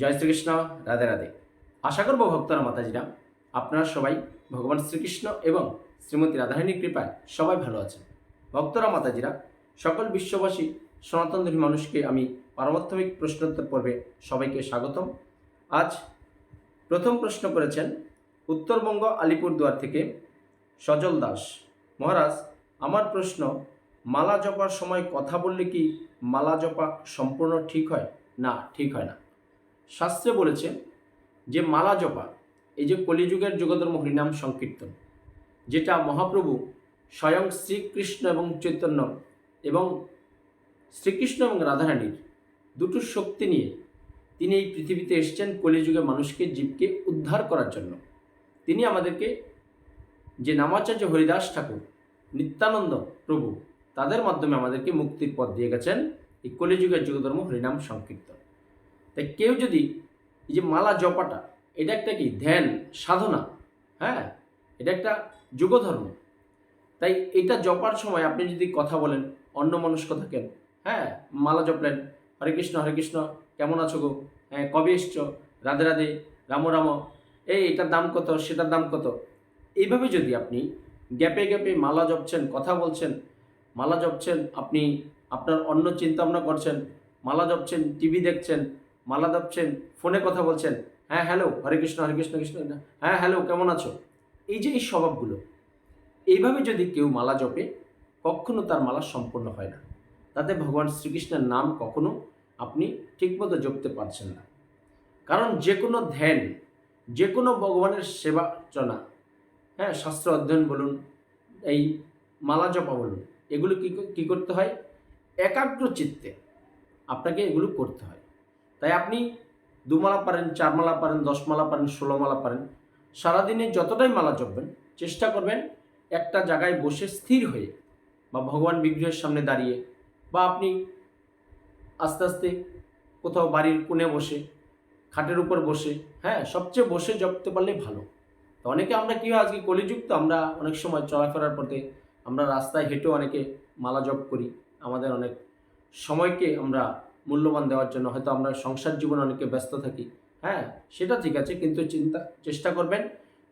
জয় শ্রীকৃষ্ণ, রাধে রাধে। আশা করব ভক্তরা, মাতাজিরা, আপনারা সবাই ভগবান শ্রীকৃষ্ণ এবং শ্রীমতী রাধারানীর কৃপায় সবাই ভালো আছেন। ভক্তরা, মাতাজিরা, সকল বিশ্ববাসী সনাতনধর্মী মানুষকে আমি পারমার্থমিক প্রশ্নোত্তর পর্বে সবাইকে স্বাগতম। আজ প্রথম প্রশ্ন করেছেন উত্তরবঙ্গ আলিপুরদুয়ার থেকে সজল দাস। মহারাজ, আমার প্রশ্ন, মালা জপার সময় কথা বললে কি মালা জপা সম্পূর্ণ ঠিক হয়? না, ঠিক হয় না। শাস্ত্রে বলেছে যে মালা জপা, এই যে কলিযুগের যুগধর্ম হরিনাম সংকীর্তন, যেটা মহাপ্রভু স্বয়ং শ্রীকৃষ্ণ এবং চৈতন্য এবং শ্রীকৃষ্ণ এবং রাধারানীর দুটো শক্তি নিয়ে তিনি এই পৃথিবীতে এসেছেন কলিযুগে মানুষকে, জীবকে উদ্ধার করার জন্য। তিনি আমাদেরকে যে নামাচার্য হরিদাস ঠাকুর, নিত্যানন্দ প্রভু, তাদের মাধ্যমে আমাদেরকে মুক্তির পথ দিয়ে গেছেন এই কলিযুগের যুগধর্ম হরিনাম সংকীর্তন। তাই কেউ যদি এই যে মালা জপাটা, এটা একটা কি ধ্যান, সাধনা? হ্যাঁ এটা একটা যুগধর্ম। তাই এটা জপার সময় আপনি যদি কথা বলেন অন্য মনস্ক থাকেন হ্যাঁ মালা জপলেন, হরে কৃষ্ণ হরে কৃষ্ণ, কেমন আছো গো? হ্যাঁ কবে এসছো? রাধে রাধে, রাম রাম। এই এটার দাম কত, সেটার দাম কত? এইভাবে যদি আপনি গ্যাপে গ্যাপে মালা জপছেন, কথা বলছেন, মালা জপছেন, আপনি আপনার অন্য চিন্তা ভাবনা করছেন, মালা জপছেন, টিভি দেখছেন মালা দাপছেন, ফোনে কথা বলছেন হ্যাঁ হ্যালো হরে কৃষ্ণ হরে কৃষ্ণ কৃষ্ণ। হ্যাঁ হ্যালো কেমন আছো? এই যে এই স্বভাবগুলো, এইভাবে যদি কেউ মালা জপে, কখনো তার মালা সম্পূর্ণ হয় না। তাতে ভগবান শ্রীকৃষ্ণের নাম কখনো আপনি ঠিকমতো জপতে পারছেন না। কারণ যে কোনো ধ্যান, যে কোনো ভগবানের সেবাচনা হ্যাঁ শাস্ত্র অধ্যয়ন বলুন, এই মালা জপা বলুন, এগুলো কী কী করতে হয়? একাগ্র চিত্তে আপনাকে এগুলো করতে হয়। তাই আপনি দুমালা পারেন চার মালা পারেন দশ মালা পারেন ষোলো মালা পারেন, সারাদিনে যতটাই মালা জপবেন, চেষ্টা করবেন একটা জায়গায় বসে স্থির হয়ে বা ভগবান বিগ্রহের সামনে দাঁড়িয়ে বা আপনি আস্তে আস্তে কোথাও বাড়ির কোণে বসে, খাটের উপর বসে হ্যাঁ সবচেয়ে বসে জপতে পারলে ভালো। তো অনেকে আমরা কী হয়, আজকে কলিযুক্ত, আমরা অনেক সময় চলাফেরার পথে আমরা রাস্তায় হেঁটেও অনেকে মালা জপ করি, আমাদের অনেক সময়কে আমরা মূল্যবান দেওয়ার জন্য, হয়তো আমরা সংসার জীবনে অনেকে ব্যস্ত থাকি হ্যাঁ? সেটা ঠিক আছে, কিন্তু চিন্তা, চেষ্টা করবেন,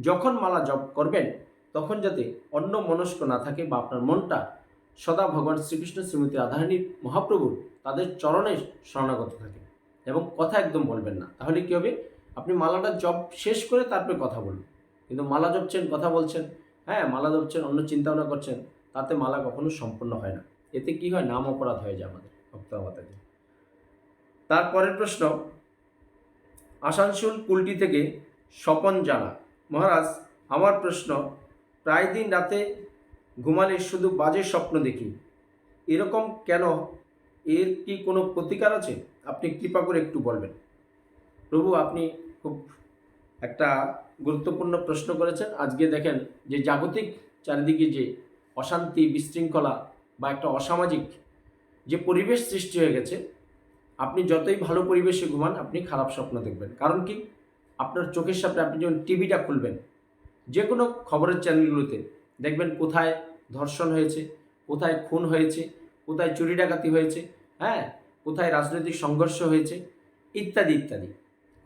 যখন মালা জপ করবেন, তখন যাতে অন্য মনস্ক না থাকে বা আপনার মনটা সদা ভগবান শ্রীকৃষ্ণ শ্রীমতী রাধারানীর মহাপ্রভুর তাদের চরণে শরণাগত থাকে। এবং কথা একদম বলবেন না। তাহলে কী হবে? আপনি মালাটা জপ শেষ করে তারপরে কথা বলুন। কিন্তু মালা জপছেন, কথা বলছেন হ্যাঁ? মালা জপছেন অন্য চিন্তা ভাবনা করছেন, তাতে মালা কখনো সম্পূর্ণ হয় না। এতে কি হয়? নাম অপরাধ হয়ে যায় আমাদের ভক্তমাতাদের তারপরের প্রশ্ন, আসানসোল কুলটি থেকে স্বপন জানা। মহারাজ, আমার প্রশ্ন, প্রায় দিন রাতে ঘুমালে শুধু বাজে স্বপ্ন দেখি। এরকম কেন? এর কি কোনো প্রতিকার আছে? আপনি কৃপা করে একটু বলবেন। প্রভু, আপনি খুব একটা গুরুত্বপূর্ণ প্রশ্ন করেছেন। আজকে দেখেন যে জাগতিক চারিদিকে যে অশান্তি বিশৃঙ্খলা বা একটা অসামাজিক যে পরিবেশ সৃষ্টি হয়ে গেছে আপনি যতই ভালো পরিবেশে ঘুমান, আপনি খারাপ স্বপ্ন দেখবেন। কারণ কি? আপনার চোখের সামনে আপনি যখন টিভিটা খুলবেন যে কোনো খবরের চ্যানেলগুলোতে দেখবেন কোথায় ধর্ষণ হয়েছে, কোথায় খুন হয়েছে, কোথায় চুরি ডাকাতি হয়েছে হ্যাঁ? কোথায় রাজনৈতিক সংঘর্ষ হয়েছে, ইত্যাদি ইত্যাদি।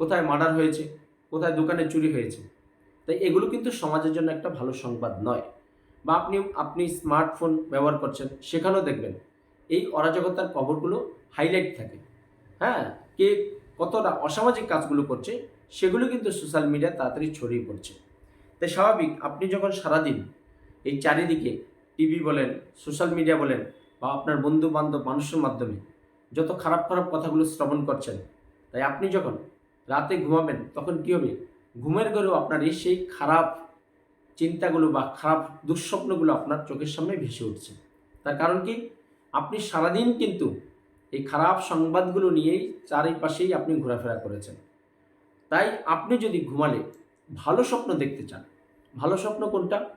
কোথায় মার্ডার হয়েছে, কোথায় দোকানে চুরি হয়েছে। তাই এগুলো কিন্তু সমাজের জন্য একটা ভালো সংবাদ নয়। বা আপনি আপনি স্মার্টফোন ব্যবহার করছেন, সেখানেও দেখবেন, এই অরাজকতার খবরগুলো হাইলাইট থাকে। হ্যাঁ কে কতটা অসামাজিক কাজগুলো করছে, সেগুলো কিন্তু সোশ্যাল মিডিয়া তাড়াতাড়ি ছড়িয়ে পড়ছে। তাই স্বাভাবিক, আপনি যখন সারাদিন এই চারিদিকে টিভি বলেন সোশ্যাল মিডিয়া বলেন, বা আপনার বন্ধু বান্ধব মানুষের মাধ্যমে যত খারাপ খারাপ কথাগুলো শ্রবণ করছেন, তাই আপনি যখন রাতে ঘুমাবেন, তখন কী হবে? ঘুমের ঘরেও আপনার এই সেই খারাপ চিন্তাগুলো বা খারাপ দুঃস্বপ্নগুলো আপনার চোখের সামনে ভেসে উঠছে। তার কারণ কি? আপনি সারাদিন কিন্তু এই খারাপ সংবাদগুলো নিয়েই চারিপাশেই আপনি ঘোরাফেরা করেছেন। তাই আপনি যদি ঘুমালে, ভালো স্বপ্ন দেখতে চান। ভালো স্বপ্ন কোনটা?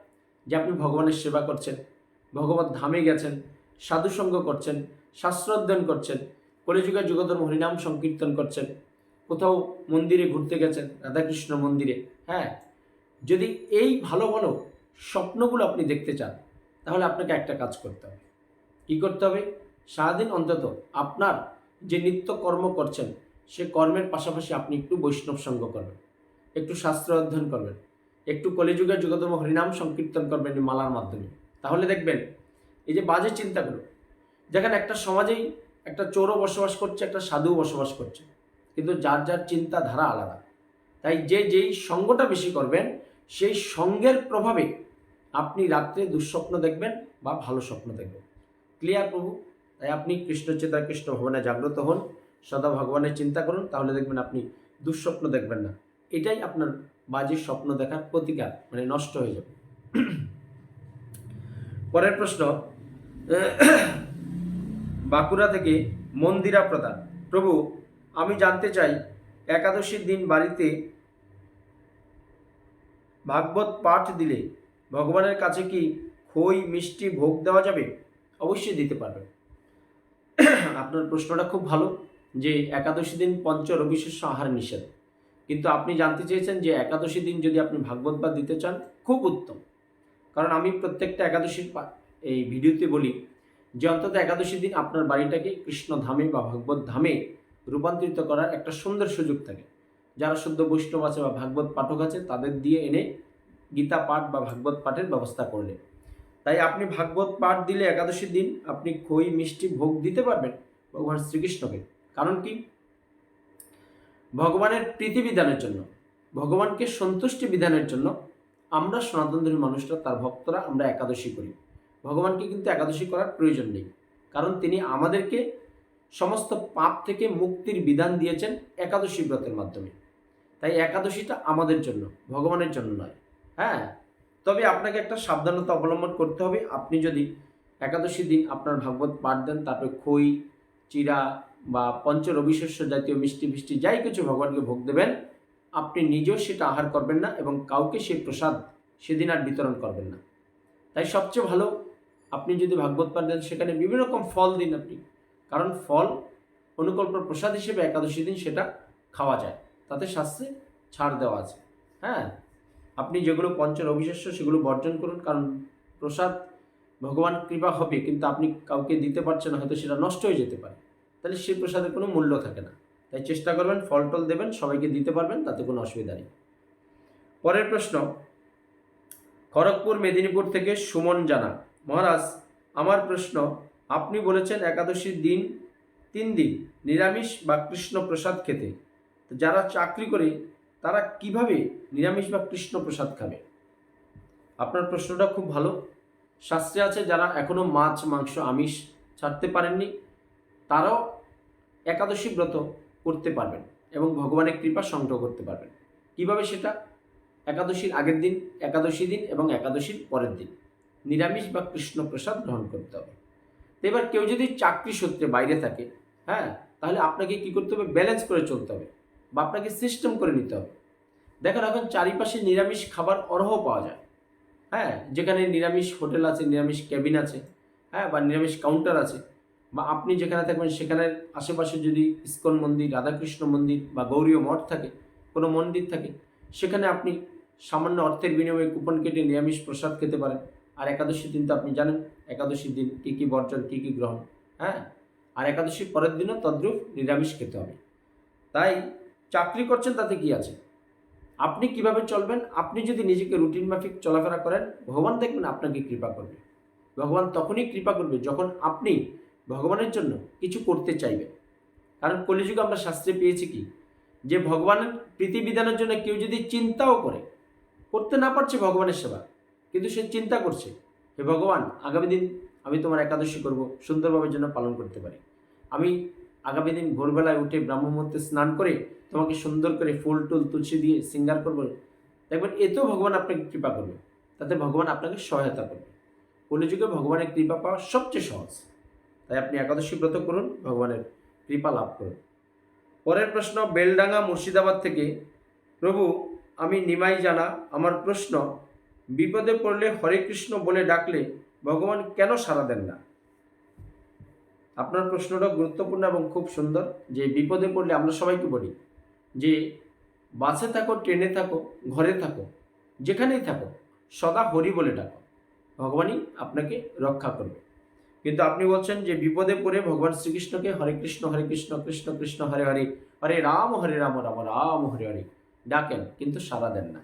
যে আপনি ভগবানের সেবা করছেন, ভগবত ধামে গেছেন, সাধুসঙ্গ করছেন, শাস্ত্র অধ্যয়ন করছেন কলিযুগের যুগধর্ম হরিনাম সংকীর্তন করছেন, কোথাও মন্দিরে ঘুরতে গেছেন, রাধাকৃষ্ণ মন্দিরে হ্যাঁ? যদি এই ভালো ভালো স্বপ্নগুলো আপনি দেখতে চান, তাহলে আপনাকে একটা কাজ করতে হবে। কী করতে হবে? সারাদিন অন্তত আপনার যে নিত্য কর্ম করছেন, সে কর্মের পাশাপাশি আপনি একটু বৈষ্ণব সঙ্গ করবেন, একটু শাস্ত্র অধ্যয়ন করবেন, একটু কলিযুগের যুগতম হরিনাম সংকীর্তন করবেন মালার মাধ্যমে। তাহলে দেখবেন, এই যে বাজে চিন্তাগুলো যেখানে একটা সমাজেই একটা চোরও বসবাস করছে, একটা সাধুও বসবাস করছে, কিন্তু যার যার চিন্তাধারা আলাদা। তাই যে যেই সঙ্গটা বেশি করবেন, সেই সঙ্গের প্রভাবে আপনি রাত্রে দুঃস্বপ্ন দেখবেন বা ভালো স্বপ্ন দেখবেন। ক্লিয়ার প্রভু? তাই আপনি কৃষ্ণ চেতা, কৃষ্ণ ভবনে জাগ্রত হন, সদা ভগবানের চিন্তা করুন, তাহলে দেখবেন আপনি দুঃস্বপ্ন দেখবেন না। এটাই আপনার বাজে স্বপ্ন দেখার প্রতিকার মানে নষ্ট হয়ে যাবে। পরের প্রশ্ন, বাঁকুড়া থেকে মন্দিরা প্রধান, প্রভু, আমি জানতে চাই, একাদশীর দিন বাড়িতে ভাগবত পাঠ দিলে ভগবানের কাছে কি খই, মিষ্টি ভোগ দেওয়া যাবে? অবশ্যই দিতে পারবেন। আপনার প্রশ্নটা খুব ভালো যে একাদশী দিন পঞ্চ রবিশস্য আহার নিষেধ। কিন্তু আপনি জানতে চেয়েছেন যে একাদশী দিন যদি আপনি ভাগবত বা দিতে চান, খুব উত্তম। কারণ আমি প্রত্যেকটা একাদশীর এই ভিডিওতে বলি যে অন্তত একাদশী দিন আপনার বাড়িটাকে কৃষ্ণ ধামে বা ভাগবত ধামে রূপান্তরিত করার একটা সুন্দর সুযোগ থাকে। যারা শুদ্ধ বৈষ্ণব আছে বা ভাগবত পাঠক আছে, তাদের দিয়ে এনে গীতা পাঠ বা ভাগবত পাঠের ব্যবস্থা করলে। তাই আপনি ভাগবত পাঠ দিলে একাদশীর দিন আপনি খই, মিষ্টি ভোগ দিতে পারবেন ভগবান শ্রীকৃষ্ণকে। কারণ কি? ভগবানের প্রীতি বিধানের জন্য, ভগবানকে সন্তুষ্টি বিধানের জন্য আমরা সনাতনধর্মী মানুষরা, তার ভক্তরা আমরা একাদশী করি। ভগবানকে কিন্তু একাদশী করার প্রয়োজন নেই। কারণ তিনি আমাদেরকে সমস্ত পাপ থেকে মুক্তির বিধান দিয়েছেন একাদশী ব্রতের মাধ্যমে। তাই একাদশীটা আমাদের জন্য, ভগবানের জন্য নয়। হ্যাঁ? তবে আপনাকে একটা সাবধানতা অবলম্বন করতে হবে। আপনি যদি একাদশী দিন আপনার ভাগবত পাঠ দেন, তারপরে খই, চিরা বা পঞ্চ রবিশস্য জাতীয় মিষ্টি ফিষ্টি যাই কিছু ভগবানকে ভোগ দেবেন, আপনি নিজেও সেটা আহার করবেন না এবং কাউকে সেই প্রসাদ সেদিন আর বিতরণ করবেন না। তাই সবচেয়ে ভালো, আপনি যদি ভাগবত পাঠ দেন, সেখানে বিভিন্ন রকম ফল দিন আপনি। কারণ ফল অনুকল্প প্রসাদ হিসেবে একাদশী দিন সেটা খাওয়া যায়। তাতে শাস্ত্রে ছাড় দেওয়া আছে। হ্যাঁ? আপনি যেগুলো পঞ্চ রবিশস্য সেগুলো বর্জন করুন, কারণ প্রসাদ ভগবান কৃপা হবে, কিন্তু আপনি কাউকে দিতে পারছেন না, হয়তো সেটা নষ্ট হয়ে যেতে পারে। তাহলে সেই প্রসাদের কোনো মূল্য থাকে না। তাই চেষ্টা করবেন ফল টল দেবেন, সবাইকে দিতে পারবেন, তাতে কোনো অসুবিধা নেই। পরের প্রশ্ন, খড়গপুর মেদিনীপুর থেকে সুমন জানা, মহারাজ, আমার প্রশ্ন, আপনি বলেছেন একাদশীর দিন, তিন দিন নিরামিষ বা কৃষ্ণ প্রসাদ খেতে। যারা চাকরি করে তারা কীভাবে নিরামিষ বা কৃষ্ণ প্রসাদ খাবে? আপনার প্রশ্নটা খুব ভালো। শাস্ত্রে আছে, যারা এখনও মাছ, মাংস, আমিষ ছাড়তে পারেননি, তারাও একাদশী ব্রত করতে পারবেন এবং ভগবানের কৃপা সংগ্রহ করতে পারবেন। কীভাবে সেটা? একাদশীর আগের দিন, একাদশী দিন এবং একাদশীর পরের দিন। নিরামিষ বা কৃষ্ণ প্রসাদ গ্রহণ করতে হবে। তো এবার কেউ যদি চাকরি সূত্রে বাইরে থাকে হ্যাঁ তাহলে আপনাকে কি করতে হবে? ব্যালেন্স করে চলতে হবে। বা আপনাকে সিস্টেম করে নিতে হবে। দেখেন, এখন চারিপাশে নিরামিষ খাবার অরহ পাওয়া যায়। হ্যাঁ যেখানে নিরামিষ হোটেল আছে, নিরামিষ ক্যাবিন আছে হ্যাঁ বা নিরামিষ কাউন্টার আছে, বা আপনি যেখানে থাকবেন সেখানের আশেপাশে যদি ইস্কন মন্দির, রাধাকৃষ্ণ মন্দির বা গৌরীয় মঠ থাকে, কোনো মন্দির থাকে, সেখানে আপনি সামান্য অর্থের বিনিময়ে কুপন কেটে নিরামিষ প্রসাদ খেতে পারেন। আর একাদশীর দিন তো আপনি জানেন, একাদশীর দিন কী কী বর্জন, কী কী গ্রহণ হ্যাঁ? আর একাদশীর পরের দিনও তদ্রূপ নিরামিষ খেতে হবে। তাই চাকরি করছেন তাতে কি আছে? আপনি কীভাবে চলবেন? আপনি যদি নিজেকে রুটিন মাফিক চলাফেরা করেন, ভগবান দেখবেন আপনাকে কৃপা করবে। ভগবান তখনই কৃপা করবে যখন আপনি ভগবানের জন্য কিছু করতে চাইবেন। কারণ কলিযুগে আমরা শাস্ত্রে পেয়েছি কি? যে ভগবানের প্রীতিবিধানের জন্য কেউ যদি চিন্তাও করে, করতে না পারছে ভগবানের সেবা, কিন্তু সে চিন্তা করছে, হে ভগবান, আগামী দিন আমি তোমার একাদশী করব, সুন্দরভাবে যেন পালন করতে পারি। আমি আগামী দিন ভোরবেলায় উঠে ব্রাহ্ম মুহূর্তে স্নান করে তোমাকে সুন্দর করে ফুল টুল তুলসী দিয়ে সিঙ্গার করব। দেখবেন, এতেও ভগবান আপনাকে কৃপা করবে। তাতে ভগবান আপনাকে সহায়তা করবে। কলিযুগে ভগবানের কৃপা পাওয়া সবচেয়ে সহজ। তাই আপনি একাদশী ব্রত করুন, ভগবানের কৃপা লাভ করুন। পরের প্রশ্ন, বেলডাঙ্গা মুর্শিদাবাদ থেকে, প্রভু, আমি নিমাই জানা, আমার প্রশ্ন, বিপদে পড়লে হরে কৃষ্ণ বলে ডাকলে ভগবান কেন সাড়া দেন না? আপনার প্রশ্নটা গুরুত্বপূর্ণ এবং খুব সুন্দর, যে বিপদে পড়লে আমরা সবাইকে বলি। যে বাসে থাকো, ট্রেনে থাকো, ঘরে থাকো, যেখানেই থাকো, সদা হরি বলে ডাকো। ভগবানই আপনাকে রক্ষা করবে। কিন্তু আপনি বলছেন যে বিপদে পড়ে ভগবান শ্রীকৃষ্ণকে হরে কৃষ্ণ হরে কৃষ্ণ কৃষ্ণ কৃষ্ণ, হরে হরে হরে রাম হরে রাম রাম রাম, হরে হরে ডাকেন, কিন্তু সারা দেন না।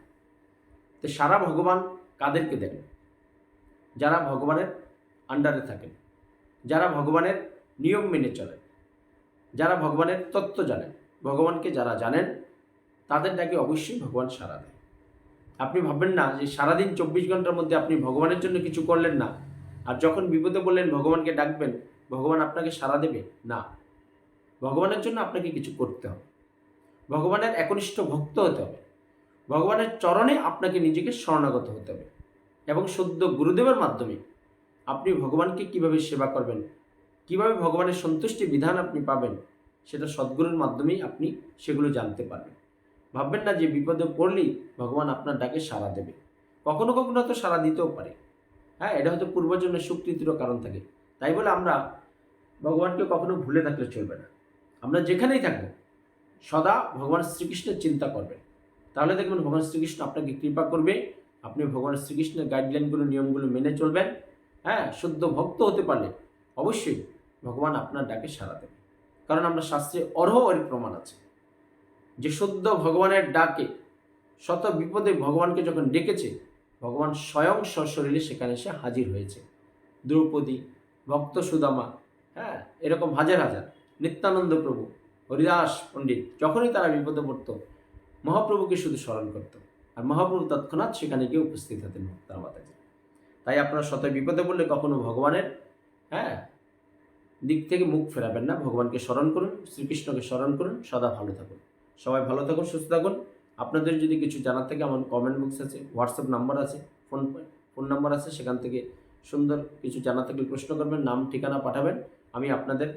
তো সারা ভগবান কাদেরকে দেন? যারা ভগবানের আন্ডারে থাকেন, যারা ভগবানের নিয়ম মেনে চলেন, যারা ভগবানের তত্ত্ব জানেন ভগবানকে যারা জানেন, তাদের ডাকে অবশ্যই ভগবান সারা দেয়। আপনি ভাববেন না যে সারাদিন চব্বিশ ঘণ্টার মধ্যে আপনি ভগবানের জন্য কিছু করলেন না। আর যখন বিপদে বললেন ভগবানকে ডাকবেন, ভগবান আপনাকে সারা দেবে? না। ভগবানের জন্য আপনাকে কিছু করতে হবে। ভগবানের একনিষ্ঠ ভক্ত হতে হবে। ভগবানের চরণে আপনাকে নিজেকে শরণাগত হতে হবে। এবং সদ্য গুরুদেবের মাধ্যমে আপনি ভগবানকে কীভাবে সেবা করবেন, কীভাবে ভগবানের সন্তুষ্টি বিধান আপনি পাবেন সেটা সদ্গুরুর মাধ্যমেই আপনি সেগুলো জানতে পারবেন। ভাববেন না যে বিপদে পড়লেই ভগবান আপনার ডাকে সাড়া দেবে। কখনো কখনো তো সাড়া দিতেও পারে। হ্যাঁ এটা হয়তো পূর্বজন্মের সুকৃতিরও কারণ থাকে। তাই বলে আমরা ভগবানকে কখনো ভুলে থাকলে চলবে না। আমরা যেখানেই থাকব, সদা ভগবান শ্রীকৃষ্ণের চিন্তা করবেন। তাহলে দেখবেন ভগবান শ্রীকৃষ্ণ আপনাকে কৃপা করবে, আপনি ভগবান শ্রীকৃষ্ণের গাইডলাইনগুলো নিয়মগুলো মেনে চলবেন। হ্যাঁ শুদ্ধ ভক্ত হতে পারলে অবশ্যই ভগবান আপনার ডাকে সাড়া দেবে। কারণ আমরা শাস্ত্রে অর্হ অরি প্রমাণ আছে। যে শুদ্ধ ভগবানের ডাকে, শত বিপদে ভগবানকে যখন ডেকেছে, ভগবান স্বয়ং সশরীরে সেখানে এসে হাজির হয়েছে। দ্রৌপদী, ভক্ত সুদামা হ্যাঁ এরকম হাজার হাজার, নিত্যানন্দ প্রভু, হরিদাস পণ্ডিত, যখনই তারা বিপদে পড়ত, মহাপ্রভুকে শুধু স্মরণ করত। আর মহাপ্রভু তৎক্ষণাৎ সেখানে গিয়ে উপস্থিত হতেন ভক্তার মাতাজি। তাই আপনারা শত বিপদে পড়লে কখনো ভগবানের দিক থেকে মুখ ফেরাবেন না। ভগবানকে স্মরণ করুন, শ্রীকৃষ্ণকে স্মরণ করুন, সদা ভালো থাকুন। সবাই ভালো থাকুন, সুস্থ থাকুন। আপনাদের যদি কিছু জানার থাকে, আমার কমেন্ট বক্স আছে হোয়াটসঅ্যাপ নাম্বার আছে ফোন ফোন নাম্বার আছে, সেখান থেকে সুন্দর কিছু জানা থাকলে প্রশ্ন করবেন, নাম, ঠিকানা পাঠাবেন। আমি আপনাদের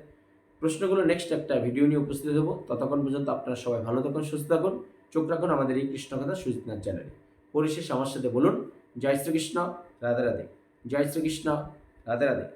প্রশ্নগুলো নেক্সট একটা ভিডিও নিয়ে উপস্থিত দেবো ততক্ষণ পর্যন্ত আপনারা সবাই ভালো থাকুন, সুস্থ থাকুন। চোখ রাখুন আমাদের এই কৃষ্ণকথা সুজিতনাথ চ্যানেলে। পরিশেষ আমার সাথে বলুন, জয় শ্রীকৃষ্ণ, রাধে রাধে। জয় শ্রীকৃষ্ণ, রাধে রাধে।